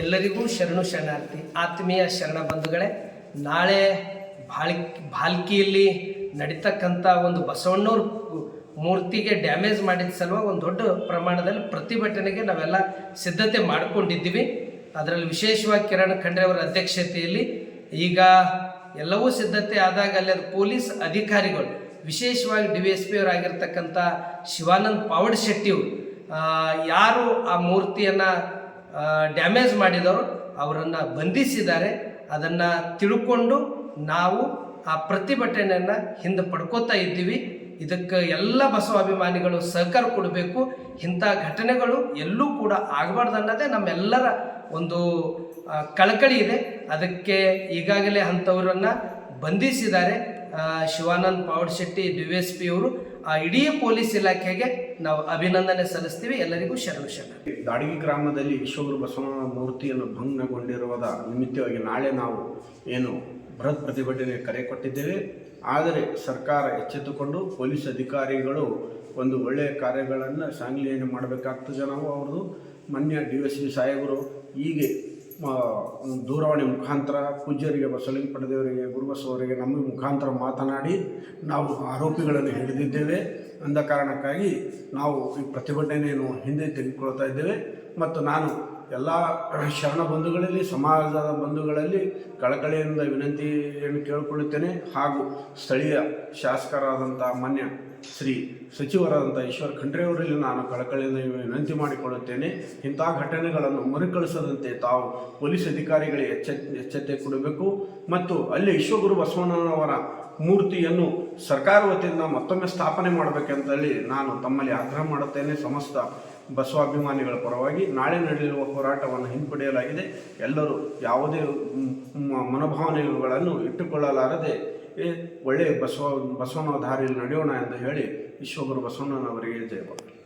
ಎಲ್ಲರಿಗೂ ಶರಣು ಶರಣಾರ್ಥಿ, ಆತ್ಮೀಯ ಶರಣ ಬಂಧುಗಳೇ, ನಾಳೆ ಬಾಳ್ ಭಾಲ್ಕಿಯಲ್ಲಿ ನಡೀತಕ್ಕಂಥ ಒಂದು ಬಸವಣ್ಣವ್ರ ಮೂರ್ತಿಗೆ ಡ್ಯಾಮೇಜ್ ಮಾಡಿದ ಸಲುವಾಗಿ ಒಂದು ದೊಡ್ಡ ಪ್ರಮಾಣದಲ್ಲಿ ಪ್ರತಿಭಟನೆಗೆ ನಾವೆಲ್ಲ ಸಿದ್ಧತೆ ಮಾಡಿಕೊಂಡಿದ್ದೀವಿ. ಅದರಲ್ಲಿ ವಿಶೇಷವಾಗಿ ಕಿರಣ್ ಖಂಡ್ರೆ ಅವರ ಅಧ್ಯಕ್ಷತೆಯಲ್ಲಿ ಈಗ ಎಲ್ಲವೂ ಸಿದ್ಧತೆ ಆದಾಗ ಅಲ್ಲಿ ಅದು ಪೊಲೀಸ್ ಅಧಿಕಾರಿಗಳು, ವಿಶೇಷವಾಗಿ ಡಿ ವಿ ಎಸ್ ಪಿ ಅವರಾಗಿರ್ತಕ್ಕಂಥ ಶಿವಾನಂದ್ ಪಾವಡ್ ಶೆಟ್ಟಿಯವರು ಯಾರು ಆ ಮೂರ್ತಿಯನ್ನು ಡ್ಯಾಮೇಜ್ ಮಾಡಿದವರು ಅವರನ್ನು ಬಂಧಿಸಿದ್ದಾರೆ. ಅದನ್ನು ತಿಳ್ಕೊಂಡು ನಾವು ಆ ಪ್ರತಿಭಟನೆಯನ್ನು ಹಿಂದೆ ಪಡ್ಕೋತಾ ಇದ್ದೀವಿ. ಇದಕ್ಕೆ ಎಲ್ಲ ಬಸವಾಭಿಮಾನಿಗಳು ಸಹಕಾರ ಕೊಡಬೇಕು. ಇಂಥ ಘಟನೆಗಳು ಎಲ್ಲೂ ಕೂಡ ಆಗಬಾರ್ದು ಅನ್ನೋದೇ ನಮ್ಮೆಲ್ಲರ ಒಂದು ಕಳಕಳಿ ಇದೆ. ಅದಕ್ಕೆ ಈಗಾಗಲೇ ಅಂಥವರನ್ನು ಬಂಧಿಸಿದ್ದಾರೆ Shivanand Pavad Shetty D S P ಅವರು. ಆ, ಇಡೀ ಪೊಲೀಸ್ ಇಲಾಖೆಗೆ ನಾವು ಅಭಿನಂದನೆ ಸಲ್ಲಿಸ್ತೀವಿ. ಎಲ್ಲರಿಗೂ ಶರಣ ದಾಡಿಗೆ ಗ್ರಾಮದಲ್ಲಿ ವಿಶ್ವಗುರು ಬಸವನ ಮೂರ್ತಿಯನ್ನು ಭಂಗಗೊಂಡಿರುವುದ ನಿಮಿತ್ತವಾಗಿ ನಾಳೆ ನಾವು ಏನು ಬೃಹತ್ ಪ್ರತಿಭಟನೆ ಕರೆ ಕೊಟ್ಟಿದ್ದೇವೆ. ಆದರೆ ಸರ್ಕಾರ ಎಚ್ಚೆತ್ತುಕೊಂಡು ಪೊಲೀಸ್ ಅಧಿಕಾರಿಗಳು ಒಂದು ಒಳ್ಳೆಯ ಕಾರ್ಯಗಳನ್ನು ಸಾಂಗ್ಲಿಯನ್ನು ಮಾಡಬೇಕಾಗ್ತದೆ ನಾವು ಅವ್ರದ್ದು. ಮಾನ್ಯ ಡಿ ಎಸ್ ಪಿ ಸಾಹೇಬರು ಹೀಗೆ ದೂರವಾಣಿ ಮುಖಾಂತರ ಪೂಜ್ಯರಿಗೆ, ಬಸವಲಿಂಗ ಪಡೆದವರಿಗೆ, ಗುರುಬಸವರಿಗೆ ನಮ್ಮ ಮುಖಾಂತರ ಮಾತನಾಡಿ ನಾವು ಆರೋಪಿಗಳನ್ನು ಹಿಡಿದಿದ್ದೇವೆ. ಅಂದ ಕಾರಣಕ್ಕಾಗಿ ನಾವು ಈ ಪ್ರತಿಭಟನೆಯನ್ನು ಹಿಂದೆ ತೆಗೆದುಕೊಳ್ತಾ ಇದ್ದೇವೆ. ಮತ್ತು ನಾನು ಎಲ್ಲ ಶರಣ ಬಂಧುಗಳಲ್ಲಿ, ಸಮಾಜದ ಬಂಧುಗಳಲ್ಲಿ ಕಳಕಳಿಯಿಂದ ವಿನಂತಿಯನ್ನು ಕೇಳಿಕೊಳ್ಳುತ್ತೇನೆ. ಹಾಗೂ ಸ್ಥಳೀಯ ಶಾಸಕರಾದಂಥ ಮಾನ್ಯ ಶ್ರೀ ಸಚಿವರಾದಂಥ ಈಶ್ವರ್ ಖಂಡ್ರೆಯವರಲ್ಲಿ ನಾನು ಕಳಕಳಿಯಿಂದ ವಿನಂತಿ ಮಾಡಿಕೊಳ್ಳುತ್ತೇನೆ. ಇಂಥ ಘಟನೆಗಳನ್ನು ಮರುಕಳಿಸದಂತೆ ತಾವು ಪೊಲೀಸ್ ಅಧಿಕಾರಿಗಳಿಗೆ ಎಚ್ಚ ಎಚ್ಚೆತ್ತೆ ಕೊಡಬೇಕು. ಮತ್ತು ಅಲ್ಲಿ ವಿಶ್ವಗುರು ಬಸವಣ್ಣನವರ ಮೂರ್ತಿಯನ್ನು ಸರ್ಕಾರ ವತಿಯಿಂದ ಮತ್ತೊಮ್ಮೆ ಸ್ಥಾಪನೆ ಮಾಡಬೇಕೆಂತೇಳಿ ನಾನು ತಮ್ಮಲ್ಲಿ ಆಗ್ರಹ ಮಾಡುತ್ತೇನೆ. ಸಮಸ್ತ ಬಸವಾಭಿಮಾನಿಗಳ ಪರವಾಗಿ ನಾಳೆ ನಡೆಯಲಿರುವ ಹೋರಾಟವನ್ನು ಹಿಂಪಡೆಯಲಾಗಿದೆ. ಎಲ್ಲರೂ ಯಾವುದೇ ಮನೋಭಾವನೆಗಳನ್ನು ಇಟ್ಟುಕೊಳ್ಳಲಾರದೆ ಒಳ್ಳೆಯ ಬಸವ, ಬಸವನ ದಾರಿಯಲ್ಲಿ ನಡೆಯೋಣ ಎಂದು ಹೇಳಿ ವಿಶ್ವಗುರು ಬಸವಣ್ಣನವರಿಗೆ ಜಯವಾಗಲಿ